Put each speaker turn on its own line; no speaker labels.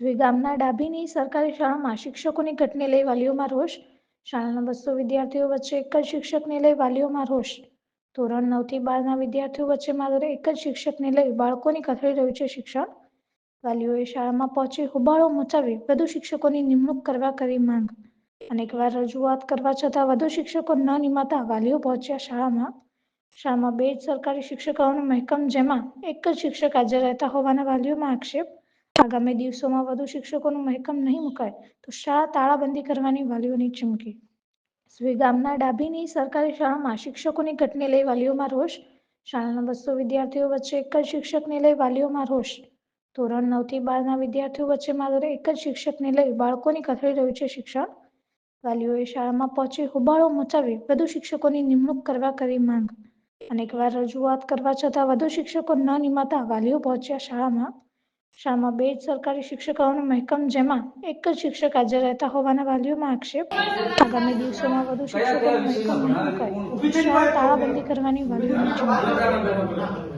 સુઈ ગામના ડાભીની સરકારી શાળામાં શિક્ષકોની ઘટને લઈ વાલીઓમાં રોષ. શાળાના બસો વિદ્યાર્થીઓ વચ્ચે એક જ શિક્ષકને લઈ વાલીઓમાં રોષ. ધોરણ નવથી બારના વિદ્યાર્થીઓ વચ્ચે માત્ર એક જ શિક્ષકને લઈ બાળકોની કથળી રહ્યું છે શિક્ષણ. વાલીઓએ શાળામાં પહોંચી હોબાળો મચાવી વધુ શિક્ષકોની નિમણૂક કરવા કરી માંગ. અનેકવાર રજૂઆત કરવા છતાં વધુ શિક્ષકો ન નિમાતા વાલીઓ પહોંચ્યા શાળામાં. શાળામાં બે જ સરકારી શિક્ષકોનો મહેકમ જેમાં એક જ શિક્ષક હાજર રહેતા હોવાના વાલીઓમાં આક્ષેપ આગામી દિવસોમાં વધુ શિક્ષકોનું મહેકમ નહીં મુકાય, તો શાળા તાળાબંધી કરવાની વાલીઓની ચીમકી. સુઈ ગામના ડાભીની સરકારી શાળામાં શિક્ષકોની ઘટને લઈ વાલીઓમાં રોષ? શાળાના બસો વિદ્યાર્થીઓ વચ્ચે એક જ શિક્ષકને લઈ વાલીઓમાં રોષ? ધોરણ નવથી બારના વિદ્યાર્થીઓ વચ્ચે માત્ર એક જ શિક્ષકને લઈ બાળકોની કથળી રહ્યું છે શિક્ષણ? વાલીઓએ શાળામાં પહોંચી હોબાળો મચાવી વધુ શિક્ષકોની નિમણૂક કરવા કરી માંગ. અનેકવાર રજૂઆત કરવા છતાં વધુ શિક્ષકો ન નિમાતા વાલીઓ પહોંચ્યા શાળામાં શાળામાં બે જ સરકારી શિક્ષકોનો મહેકમ જેમાં એક જ શિક્ષક હાજર રહેતા હોવાના વાલીઓમાં આક્ષેપ. આગામી દિવસોમાં વધુ શિક્ષકો મહેકમ મુકાય તાળાબંધી કરવાની ચીમકી